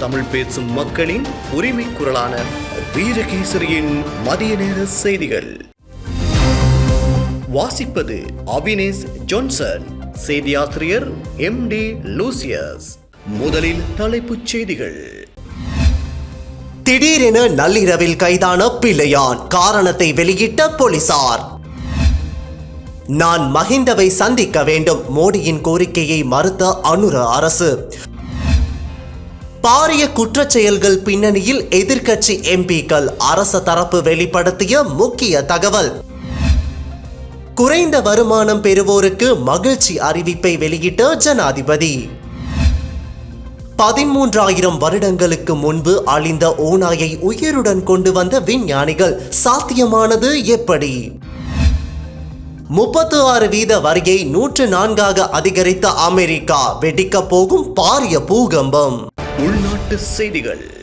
தமிழ் பேசும் மக்களின் உரிமை குரலான வீரகேசரியின் மதிய நேர செய்திகள். வாசிப்பது அவினேஷ் ஜான்சன் செய்தியாசிரியர் எம் டி லூசியஸ். முதலில் தலைப்புச் செய்திகள். திடீரென நள்ளிரவில் கைதான பிள்ளையான் காரணத்தை வெளியிட்ட போலீசார். நான் மஹிந்தவை சந்திக்க வேண்டும் மோடியின் கோரிக்கையை மறுத்த அனுர அரசு. பாரிய குற்றச்செயல்கள் பின்னணியில் எதிர்க்கட்சி எம்பிக்கள் அரச தரப்பு வெளிப்படுத்திய முக்கிய தகவல். குறைந்த வருமானம் பெறுவோருக்கு மகிழ்ச்சி அறிவிப்பை வெளியிட்ட ஜனாதிபதி. பதிமூன்றாயிரம் வருடங்களுக்கு முன்பு அழிந்த ஓநாயை உயிருடன் கொண்டு வந்த விஞ்ஞானிகள் சாத்தியமானது எப்படி? முப்பத்து ஆறு வீத வரியை நூற்று நான்காக அதிகரித்த அமெரிக்கா வெடிக்கப் போகும் பாரிய பூகம்பம். உள்நாட்டு செய்திகள்.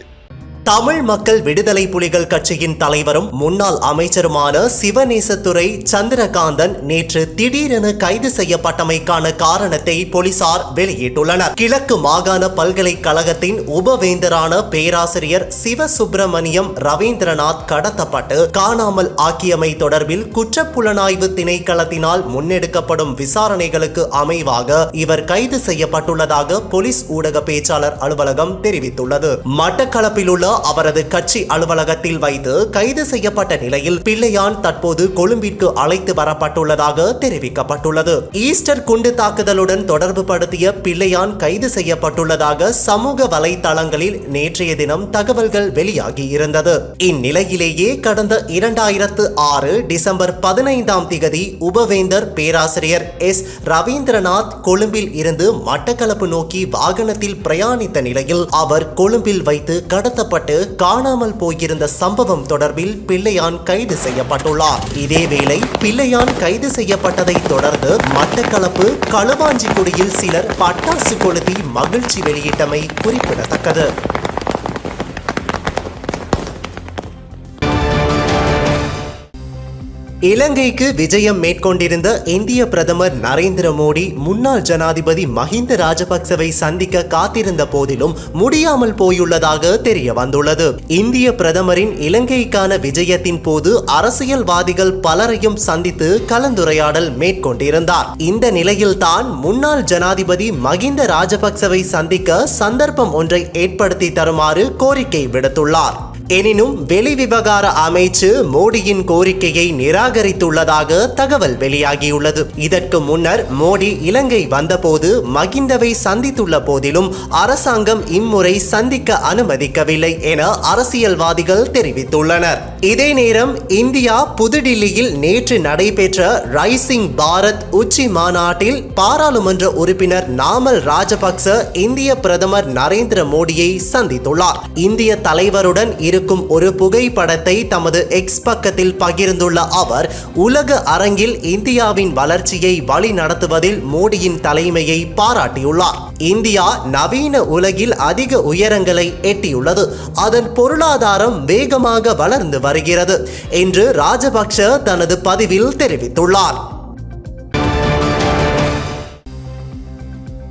தமிழ் மக்கள் விடுதலை புலிகள் கட்சியின் தலைவரும் முன்னாள் அமைச்சருமான சிவநேசத்துறை சந்திரகாந்தன் நேற்று திடீரென கைது செய்யப்பட்டமைக்கான காரணத்தை போலீசார் வெளியிட்டுள்ளனர். கிழக்கு மாகாண பல்கலைக்கழகத்தின் உபவேந்தரான பேராசிரியர் சிவசுப்பிரமணியம் ரவீந்திரநாத் கடத்தப்பட்டு காணாமல் ஆக்கியமை தொடர்பில் குற்றப்புலனாய்வு திணைக்களத்தினால் முன்னெடுக்கப்படும் விசாரணைகளுக்கு அமைவாக இவர் கைது செய்யப்பட்டுள்ளதாக போலீஸ் ஊடக பேச்சாளர் அலுவலகம் தெரிவித்துள்ளது. மட்டக்களப்பில் உள்ள அவரது கட்சி அலுவலகத்தில் வைத்து கைது செய்யப்பட்ட நிலையில் பிள்ளையான் தற்போது கொழும்பிற்கு அழைத்து வரப்பட்டுள்ளதாக தெரிவிக்கப்பட்டுள்ளது. ஈஸ்டர் குண்டு தாக்குதலுடன் தொடர்பு படுத்திய பிள்ளையான் கைது செய்யப்பட்டுள்ளதாக சமூக வலைதளங்களில் நேற்றைய தினம் தகவல்கள் வெளியாகி இருந்தது. இந்நிலையிலேயே கடந்த இரண்டாயிரத்து ஆறு டிசம்பர் பதினைந்தாம் திகதி உபவேந்தர் பேராசிரியர் எஸ். ரவீந்திரநாத் கொழும்பில் இருந்து மட்டக்களப்பு நோக்கி வாகனத்தில் பிரயாணித்த நிலையில் அவர் கொழும்பில் வைத்து கடத்தப்பட்ட காணாமல் போயிருந்த சம்பவம் தொடர்பில் பிள்ளையான் கைது செய்யப்பட்டுள்ளார். இதேவேளை பிள்ளையான் கைது செய்யப்பட்டதை தொடர்ந்து மட்டக்களப்பு களுவாஞ்சிக்குடியில் சிலர் பட்டாசு கொளுத்தி மகிழ்ச்சி வெளியிட்டமை குறிப்பிடத்தக்கது. இலங்கைக்கு விஜயம் மேற்கொண்டிருந்த இந்திய பிரதமர் நரேந்திர மோடி முன்னாள் ஜனாதிபதி மஹிந்த ராஜபக்சவை சந்திக்க காத்திருந்த போதிலும் முடியாமல் போயுள்ளதாக தெரிய வந்துள்ளது. இந்திய பிரதமரின் இலங்கைக்கான விஜயத்தின் போது அரசியல்வாதிகள் பலரையும் சந்தித்து கலந்துரையாடல் மேற்கொண்டிருந்தார். இந்த நிலையில்தான் முன்னாள் ஜனாதிபதி மஹிந்த ராஜபக்சவை சந்திக்க சந்தர்ப்பம் ஒன்றை ஏற்படுத்தி தருமாறு கோரிக்கை விடுத்துள்ளார். எனினும் வெளிவிவகார அமைச்சு மோடியின் கோரிக்கையை நிராகரித்துள்ளதாக தகவல் வெளியாகியுள்ளது. இதற்கு முன்னர் மோடி இலங்கை வந்தபோது மகிந்தவை சந்தித்துள்ள போதிலும் அரசாங்கம் இம்முறை சந்திக்க அனுமதிக்கவில்லை என அரசியல்வாதிகள் தெரிவித்துள்ளனர். இதே நேரம் இந்தியா புதுடில்லியில் நேற்று நடைபெற்ற ரைசிங் பாரத் உச்சி மாநாட்டில் பாராளுமன்ற உறுப்பினர் நாமல் ராஜபக்ச இந்திய பிரதமர் நரேந்திர மோடியை சந்தித்துள்ளார். இந்திய தலைவருடன் இருக்கும் ஒரு புகைப்படத்தை தமது எக்ஸ் பக்கத்தில் பகிர்ந்துள்ள அவர் உலக அரங்கில் இந்தியாவின் வளர்ச்சியை வழி நடத்துவதில் மோடியின் தலைமையை பாராட்டியுள்ளார். இந்தியா நவீன உலகில் அதிக உயரங்களை எட்டியுள்ளது. அதன் பொருளாதாரம் வேகமாக வளர்ந்து வருகிறது என்று ராஜபக்ஷ தனது பதிவில் தெரிவித்துள்ளார்.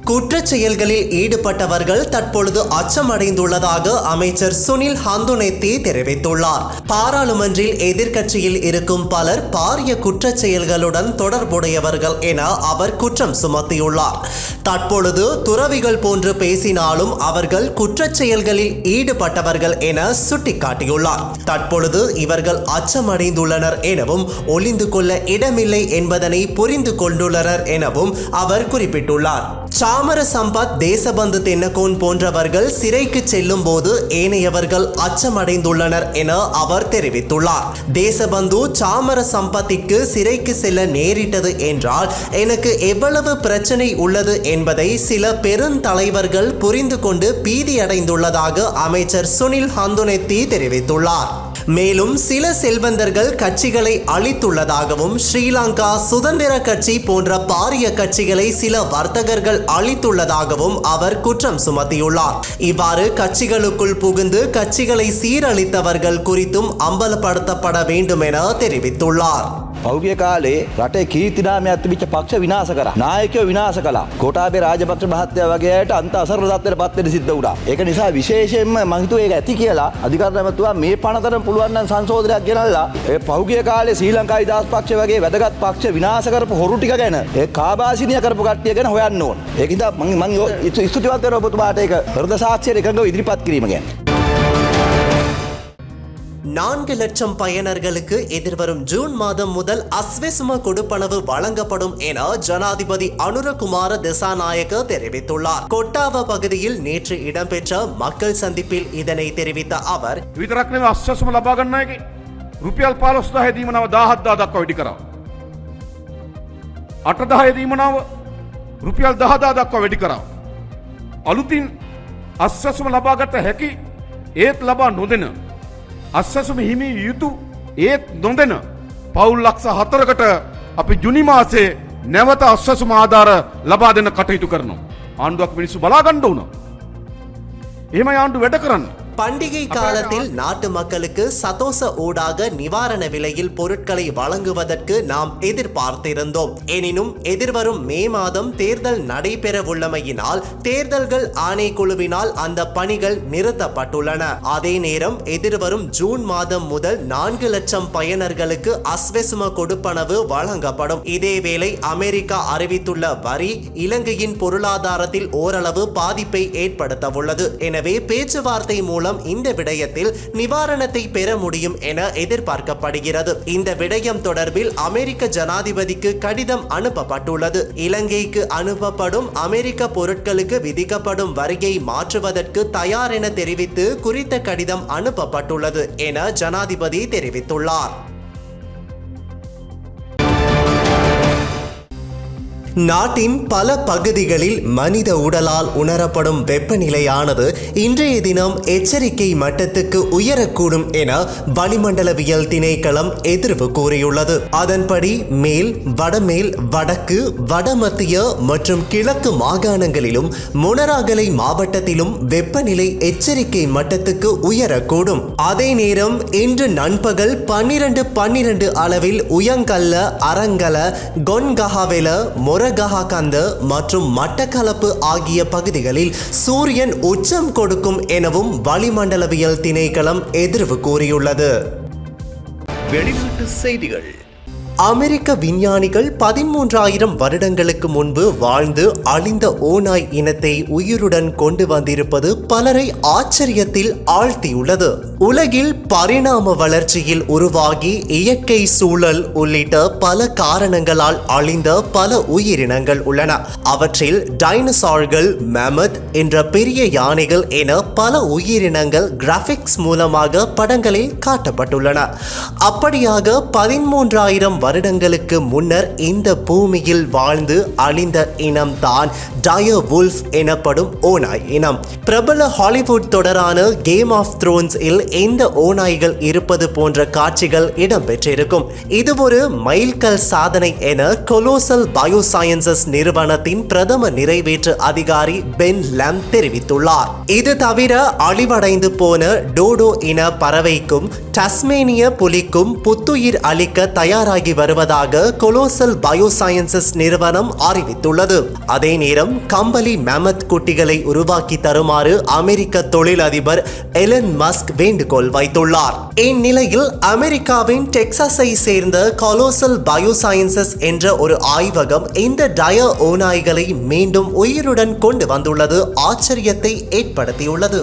குற்றச் செயல்களில் ஈடுபட்டவர்கள் தற்பொழுது அச்சமடைந்துள்ளதாக அமைச்சர் சுனில் ஹந்துனெத்தி தெரிவித்துள்ளார். பாராளுமன்றில் எதிர்க்கட்சியில் இருக்கும் பலர் பாரிய குற்றச் செயல்களுடன் தொடர்புடையவர்கள் என அவர் குற்றம் சுமத்தியுள்ளார். தற்பொழுது துறவிகள் போன்று பேசினாலும் அவர்கள் குற்றச் செயல்களில் ஈடுபட்டவர்கள் என சுட்டிக்காட்டியுள்ளார். தற்பொழுது இவர்கள் அச்சமடைந்துள்ளனர் எனவும் ஒளிந்து கொள்ள இடமில்லை என்பதனை புரிந்து கொண்டுள்ளனர் எனவும் அவர் குறிப்பிட்டுள்ளார். சாமர சம்பத் தேசபந்து தென்னகோன் போன்றவர்கள் சிறைக்கு செல்லும் போது ஏனையவர்கள் அச்சமடைந்துள்ளனர் என அவர் தெரிவித்துள்ளார். தேசபந்து சாமர சம்பத்திற்கு சிறைக்கு செல்ல நேரிட்டது என்றால் எனக்கு எவ்வளவு பிரச்சனை உள்ளது என்பதை சில பெருந்தலைவர்கள் புரிந்து கொண்டு பீதியடைந்துள்ளதாக அமைச்சர் சுனில் ஹந்துனெத்தி தெரிவித்துள்ளார். மேலும் சில செல்வந்தர்கள் கட்சிகளை அழித்துள்ளதாகவும் ஸ்ரீலங்கா சுதந்திர கட்சி போன்ற பாரிய கட்சிகளை சில வர்த்தகர்கள் அழித்துள்ளதாகவும் அவர் குற்றம் சுமத்தியுள்ளார். இவ்வாறு கட்சிகளுக்குள் புகுந்து கட்சிகளை சீரழித்தவர்கள் குறித்தும் அம்பலப்படுத்தப்பட வேண்டும் என தெரிவித்துள்ளார். පෞගිය කාලේ රටේ කීතිනාම ඇතිවිච පක්ෂ විනාස කර නායකව විනාස කලා කොටාබේ රාජපක්ෂ මහත්තය වගේයට අන්ත අසර දත්තර පත්වෙන සිද්ධ වුණා එක නිසා විශේෂයෙන්ම මහිතු ඒක ඇති කියලා අධිකරනමතුවා මේ පනතර පුළුවන්න්න සංශෝධනයක් ගෙනල්ලා ඒ පෞගිය කාලේ ශ්‍රී ලංකා ඉදස් පක්ෂ වගේ වැදගත් පක්ෂ විනාසකරපු හොරුටික ගැන ඒ කාබාසිනය කරපු කට්ටිය ගැන හොයන්න ඕන් ඒකද මං මං ස්තුතිවත්තර ඔබතුමාට එක හරද සාක්ෂය එකඟ ඉදිරිපත් කිරීම ගැන நான்கு லட்சம் பயனர்களுக்கு எதிர்வரும் ஜூன் மாதம் முதல் அஸ்வெசும கொடுப்பனவு வழங்கப்படும் என ஜனாதிபதி அனுரகுமார திசாநாயக்க தெரிவித்துள்ளார் கொட்டாவ பகுதியில் நேற்று இடம்பெற்ற மக்கள் சந்திப்பில் இதனை தெரிவித்த அவர் විතරක් නෙවෙයි අස්වැසුම ලබා ගන්න අයගේ රුපියල් 15000 දීමනව 17000 දක්වා වැඩි කරා. 8000 දීමනව රුපියල් 10000 දක්වා වැඩි කරා. අලුතින් අස්වැසුම ලබාගත හැකි ඒත් ලබා නොදෙන අස්වැසුම හිමි යුතු ඒත් නොදෙන පවුල් ලක්ෂ හතරකට අපි ජුනි මාසේ නැවත අස්වැසුම ආධාර ලබා දෙන්න කටයුතු කරනවා. ආණ්ඩුවක් මිනිස්සු බලාගණ්ඩ වුණ. එහෙම ආණ්ඩු වැඩ කරන්න. பண்டிகை காலத்தில் நாட்டு மக்களுக்கு சதோச ஊடாக நிவாரண விலையில் பொருட்களை வழங்குவதற்கு நாம் எதிர்பார்த்திருந்தோம். எனினும் எதிர்வரும் மே மாதம் தேர்தல் நடைபெறவுள்ளமையினால் தேர்தல்கள் ஆணைக்குழுவினால் அந்த பணிகள் நிறுத்தப்பட்டுள்ளன. அதே நேரம் எதிர்வரும் ஜூன் மாதம் முதல் நான்கு லட்சம் பயனர்களுக்கு அஸ்வெசும கொடுப்பனவு வழங்கப்படும். இதேவேளை அமெரிக்கா அறிவித்துள்ள வரி இலங்கையின் பொருளாதாரத்தில் ஓரளவு பாதிப்பை ஏற்படுத்தவுள்ளது. எனவே பேச்சுவார்த்தை மூலம் இந்த விடயத்தில் நிவாரணத்தை பெற முடியும் என எதிர்பார்க்கப்படுகிறது. இந்த விடயம் தொடர்பில் அமெரிக்க ஜனாதிபதிக்கு கடிதம் அனுப்பப்பட்டுள்ளது. இலங்கைக்கு அனுப்பப்படும் அமெரிக்க பொருட்களுக்கு விதிக்கப்படும் வரியை மாற்றுவதற்கு தயார் என தெரிவித்து குறித்த கடிதம் அனுப்பப்பட்டுள்ளது என ஜனாதிபதி தெரிவித்துள்ளார். நாட்டின் பல பகுதிகளில் மனித உடலால் உணரப்படும் வெப்பநிலையானது இன்றைய தினம் எச்சரிக்கை மட்டத்துக்கு உயரக்கூடும் என வளிமண்டலவியல் திணைக்களம் எதிர்வு கூறியுள்ளது. அதன்படி மேல் வடமேல் வடக்கு வடமத்திய மற்றும் கிழக்கு மாகாணங்களிலும் முனராகலை மாவட்டத்திலும் வெப்பநிலை எச்சரிக்கை மட்டத்துக்கு உயரக்கூடும். அதே நேரம் இன்று நண்பகல் பன்னிரண்டு பன்னிரண்டு அளவில் உயங்கல்ல அரங்கல கொன்கஹாவெல மொரகஹாகந்த மற்றும் மட்டக்களப்பு ஆகிய பகுதிகளில் சூரியன் உச்சம் கொடுக்கும் எனவும் வளிமண்டலவியல் திணைக்களம் எதிர்வு கூறியுள்ளது. வெளிநாட்டு செய்திகள். அமெரிக்க விஞ்ஞானிகள் பதிமூன்றாயிரம் வருடங்களுக்கு முன்பு வாழ்ந்து அழிந்த ஓநாய் இனத்தை உயிருடன் கொண்டு வந்திருப்பது பலரை ஆச்சரியத்தில் ஆழ்த்தியுள்ளது. உலகில் பரிணாம வளர்ச்சியில் உருவாகி இயற்கை சூழல் உள்ளிட்ட பல காரணங்களால் அழிந்த பல உயிரினங்கள் உள்ளன. அவற்றில் டைனோசார்கள் மேமத் என்ற பெரிய யானைகள் என பல உயிரினங்கள் கிராபிக்ஸ் மூலமாக படங்களில் காட்டப்பட்டுள்ளன. அப்படியாக பதிமூன்றாயிரம் வருடங்களுக்கு முன்னர் இந்த பூமியில் வாழ்ந்து அழிந்த இனம்தான் டயர் வுல்ஃப் எனப்படும் ஓநாய் இனம். பிரபல ஹாலிவுட் தொடரான கேம் ஆஃப் த்ரோன்ஸ் இல் இந்த ஓநாய்கள் இருப்பது போன்ற காட்சிகள் இடம்பெற்றிருக்கும். இது ஒரு மைல்கல் சாதனை என கொலோசல் பயோசயன்சஸ் நிறுவனத்தின் பிரதம நிறைவேற்று அதிகாரி பென் லம் தெரிவித்துள்ளார். இது தவிர அழிவடைந்து போன டோடோ இன பறவைக்கும் டஸ்மேனிய புலிக்கும் புத்துயிர் அளிக்க தயாராகி வருவதாக கொலோசல் பயோசயன்சஸ் நிறுவனம் அறிவித்துள்ளது. அதே நேரம் கம்பளி மேமத் குட்டிகளை உருவாக்கி தருமாறு அமெரிக்க தொழிலதிபர் எலன் மஸ்க் வேண்டுகோள் வைத்துள்ளார். இந்நிலையில் அமெரிக்காவின் டெக்சாஸை சேர்ந்த கொலோசல் பயோசயன்சஸ் என்ற ஒரு ஆய்வகம் இந்த டய ஓநாய்களை மீண்டும் உயிருடன் கொண்டு வந்துள்ளது ஆச்சரியத்தை ஏற்படுத்தியுள்ளது.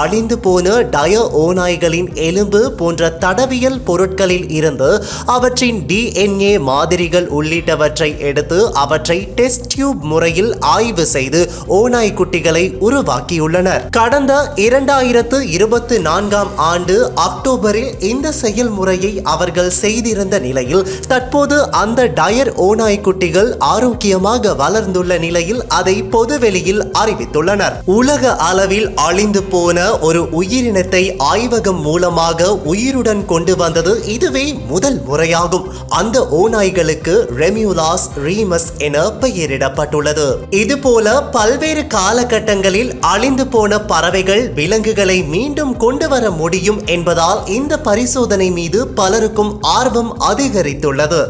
அழிந்து போன டய ஓநாய்களின் எலும்பு போன்ற தடவியல் பொருட்களில் இருந்து அவற்றின் டிஎன்ஏ மாதிரிகள் உள்ளிட்டவற்றை எடுத்து அவற்றை டெஸ்ட் டியூப் முறையில் ஆய்வு செய்து ஓநாய் குட்டிகளை உருவாக்கியுள்ளனர். கடந்த இரண்டாயிரத்து இருபத்தி நான்காம் ஆண்டு அக்டோபரில் இந்த செயல்முறையை அவர்கள் செய்திருந்த நிலையில் தற்போது அந்த டயர் ஓநாய் குட்டிகள் ஆரோக்கியமாக வளர்ந்துள்ள நிலையில் அதை பொதுவெளியில் அறிவித்துள்ளனர். உலக அளவில் அழிந்து போன ஒரு உயிரினத்தை ஆய்வகம் மூலமாக உயிருடன் கொண்டு வந்தது இதுவே முதல் முறையாகும். அந்த ஓநாய்களுக்கு ரெமியூலாஸ் ரீமஸ் என பெயரிடப்பட்டுள்ளது. இதுபோல பல்வேறு காலகட்டங்களில் அழிந்து போன பறவைகள் விலங்குகளை மீண்டும் கொண்டு வர முடியும் என்பதால் இந்த பரிசோதனை மீது பலருக்கும் ஆர்வம் அதிகரித்துள்ளது.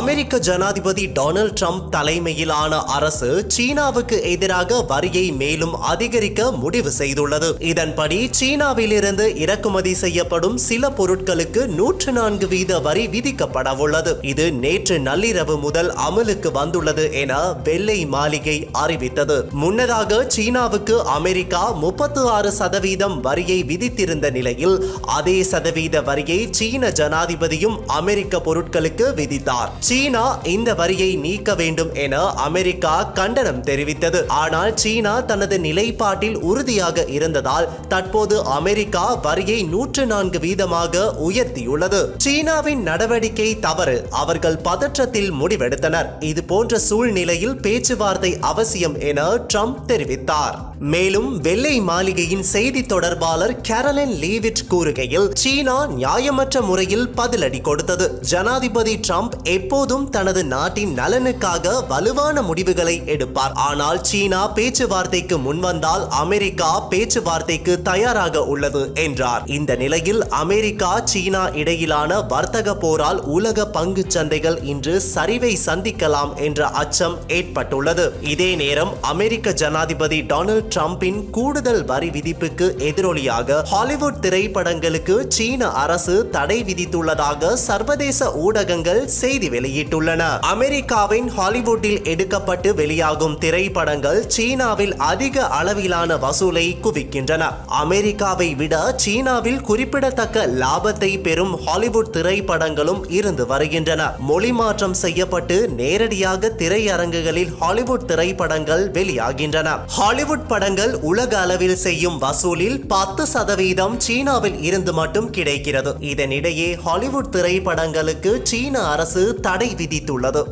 அமெரிக்க ஜனாதிபதி டொனால்ட் ட்ரம்ப் தலைமையிலான அரசு சீனாவுக்கு எதிராக வரியை மேலும் அதிகரிக்க முடிவு செய்துள்ளது. இதன்படி சீனாவிலிருந்து இறக்குமதி செய்யப்படும் சில பொருட்களுக்கு நூற்று நான்கு வீத வரி விதிக்கப்படவுள்ளது இது நேற்று நள்ளிரவு முதல் அமலுக்கு வந்துள்ளது என வெள்ளை மாளிகை அறிவித்தது. முன்னதாக சீனாவுக்கு அமெரிக்கா முப்பத்து ஆறு சதவீதம் வரியை விதித்திருந்த நிலையில் அதே சதவீத வரியை சீன ஜனாதிபதியும் அமெரிக்க பொருட்களுக்கு விதித்தார். சீனா இந்த வரியை நீக்க வேண்டும் என அமெரிக்கா கண்டனம் தெரிவித்தது. ஆனால் சீனா தனது நிலைப்பாட்டில் உறுதியாக இருந்ததால் தற்போது அமெரிக்கா வரியை நூற்று நான்கு வீதமாக உயர்த்தியுள்ளது. சீனாவின் நடவடிக்கை தவறு அவர்கள் பதற்றத்தில் முடிவெடுத்தனர். இது போன்ற சூழ்நிலையில் பேச்சுவார்த்தை அவசியம் என ட்ரம்ப் தெரிவித்தார். மேலும் வெள்ளை மாளிகையின் செய்தி தொடர்பாளர் கேரலின் லீவிட் கூறுகையில் சீனா நியாயமற்ற முறையில் பதிலடி கொடுத்தது. ஜனாதிபதி ட்ரம்ப் எப்போதும் தனது நாட்டின் நலனுக்காக வலுவான முடிவுகளை எடுப்பார். ஆனால் சீனா பேச்சுவார்த்தைக்கு முன்வந்தால் அமெரிக்கா பேச்சுவார்த்தைக்கு தயாராக உள்ளது என்றார். இந்த நிலையில் அமெரிக்கா சீனா இடையிலான வர்த்தக போரால் உலக பங்கு சந்தைகள் இன்று சரிவை சந்திக்கலாம் என்ற அச்சம் ஏற்பட்டுள்ளது. இதே நேரம் அமெரிக்க ஜனாதிபதி டொனால்ட் டிரம்பின் கூடுதல் வரி விதிப்புக்கு எதிரொலியாக ஹாலிவுட் திரைப்படங்களுக்கு சீன அரசு தடை விதித்துள்ளதாக சர்வதேச ஊடகங்கள் செய்தி வெளியிட்டுள்ளன. அமெரிக்காவின் ஹாலிவுட்டில் எடுக்கப்பட்டு வெளியாகும் திரைப்படங்கள் சீனாவில் அதிக அளவிலான வசூலை குவிக்கின்றன. அமெரிக்காவை விட சீனாவில் குறிப்பிடத்தக்க லாபத்தை பெறும் ஹாலிவுட் திரைப்படங்களும் இருந்து வருகின்றன. மொழி மாற்றம் செய்யப்பட்டு நேரடியாக திரையரங்குகளில் ஹாலிவுட் திரைப்படங்கள் வெளியாகின்றன. ஹாலிவுட் படங்கள் உலக அளவில் செய்யும் வசூலில் பத்து சதவீதம் சீனாவில் இருந்து மட்டும் கிடைக்கிறது. இதனிடையே ஹாலிவுட் திரைப்படங்களுக்கு சீன அரசு தடை விதித்துள்ளது.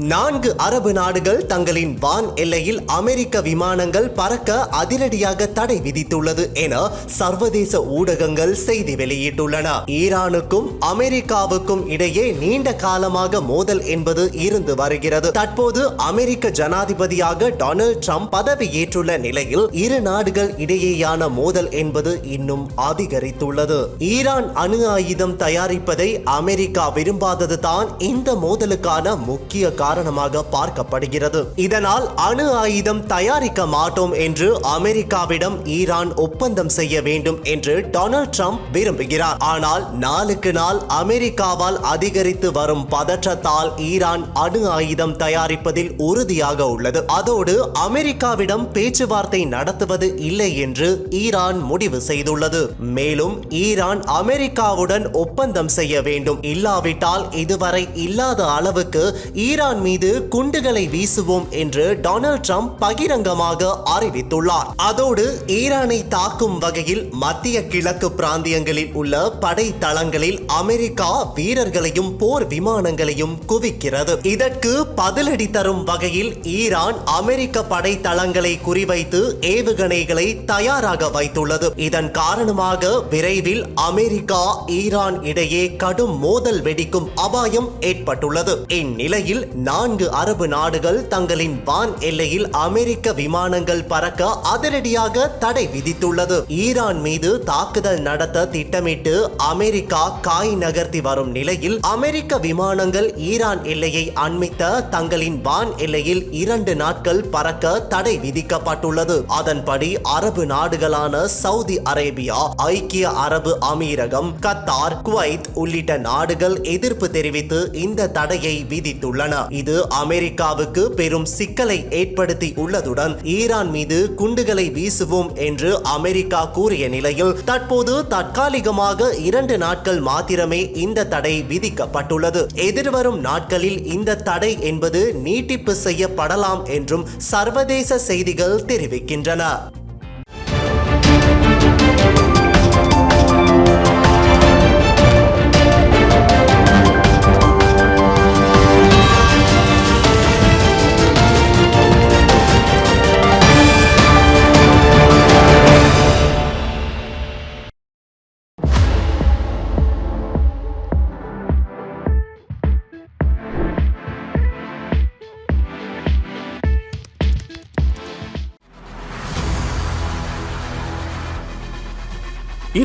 நான்கு அரபு நாடுகள் தங்களின் வான் எல்லையில் அமெரிக்க விமானங்கள் பறக்க அதிரடியாக தடை விதித்துள்ளது என சர்வதேச ஊடகங்கள் செய்தி வெளியிட்டுள்ளன. ஈரானுக்கும் அமெரிக்காவுக்கும் இடையே நீண்ட காலமாக மோதல் என்பது இருந்து வருகிறது. தற்போது அமெரிக்க ஜனாதிபதியாக டொனால்ட் ட்ரம்ப் பதவியேற்றுள்ள நிலையில் இரு நாடுகள் இடையேயான மோதல் என்பது இன்னும் அதிகரித்துள்ளது. ஈரான் அணு ஆயுதம் தயாரிப்பதை அமெரிக்கா விரும்பாதது தான் இந்த மோதலுக்கான முக்கிய காரணம். காரணமாக பார்க்கப்படுகிறது. இதனால் அணு ஆயுதம் தயாரிக்க மாட்டோம் என்று அமெரிக்காவிடம் ஈரான் ஒப்பந்தம் செய்ய வேண்டும் என்று டொனால்ட் ட்ரம்ப் விரும்புகிறார். ஆனால் நாளுக்கு நாள் அமெரிக்காவால் அதிகரித்து வரும் பதற்றத்தால் ஈரான் அணு ஆயுதம் தயாரிப்பதில் உறுதியாக உள்ளது. அதோடு அமெரிக்காவிடம் பேச்சுவார்த்தை நடத்துவது இல்லை என்று ஈரான் முடிவு செய்துள்ளது. மேலும் ஈரான் அமெரிக்காவுடன் ஒப்பந்தம் செய்ய வேண்டும். இல்லாவிட்டால் இதுவரை இல்லாத அளவுக்கு ஈரான் ஈரான் மீது குண்டுகளை வீசுவோம் என்று டொனால்ட் ட்ரம்ப் பகிரங்கமாக அறிவித்துள்ளார். அதோடு ஈரானை தாக்கும் வகையில் மத்திய கிழக்கு பிராந்தியங்களில் உள்ள படை தளங்களில் அமெரிக்கா வீரர்களையும் போர் விமானங்களையும் குவிக்கிறது. இதற்கு பதிலடி தரும் வகையில் ஈரான் அமெரிக்க படை தளங்களை குறிவைத்து ஏவுகணைகளை தயாராக வைத்துள்ளது. இதன் காரணமாக விரைவில் அமெரிக்கா ஈரான் இடையே கடும் மோதல் வெடிக்கும் அபாயம் ஏற்பட்டுள்ளது. இந்நிலையில் நான்கு அரபு நாடுகள் தங்களின் வான் எல்லையில் அமெரிக்க விமானங்கள் பறக்க அதிரடியாக தடை விதித்துள்ளது. ஈரான் மீது தாக்குதல் நடத்த திட்டமிட்டு அமெரிக்கா காய் நகர்த்தி வரும் நிலையில் அமெரிக்க விமானங்கள் ஈரான் எல்லையை அண்மித்த தங்களின் வான் எல்லையில் இரண்டு நாட்கள் பறக்க தடை விதிக்கப்பட்டுள்ளது. அதன்படி அரபு நாடுகளான சவுதி அரேபியா ஐக்கிய அரபு அமீரகம் கத்தார் குவைத் உள்ளிட்ட நாடுகள் எதிர்ப்பு தெரிவித்து இந்த தடையை விதித்துள்ளன. இது அமெரிக்காவுக்கு பெரும் சிக்கலை ஏற்படுத்தி உள்ளதுடன் ஈரான் மீது குண்டுகளை வீசுவோம் என்று அமெரிக்கா கூறிய நிலையில் தற்போது தற்காலிகமாக இரண்டு நாட்கள் மாத்திரமே இந்த தடை விதிக்கப்பட்டுள்ளது. எதிர்வரும் நாட்களில் இந்த தடை என்பது நீட்டிப்பு செய்யப்படலாம் என்றும் சர்வதேச செய்திகள் தெரிவிக்கின்றன.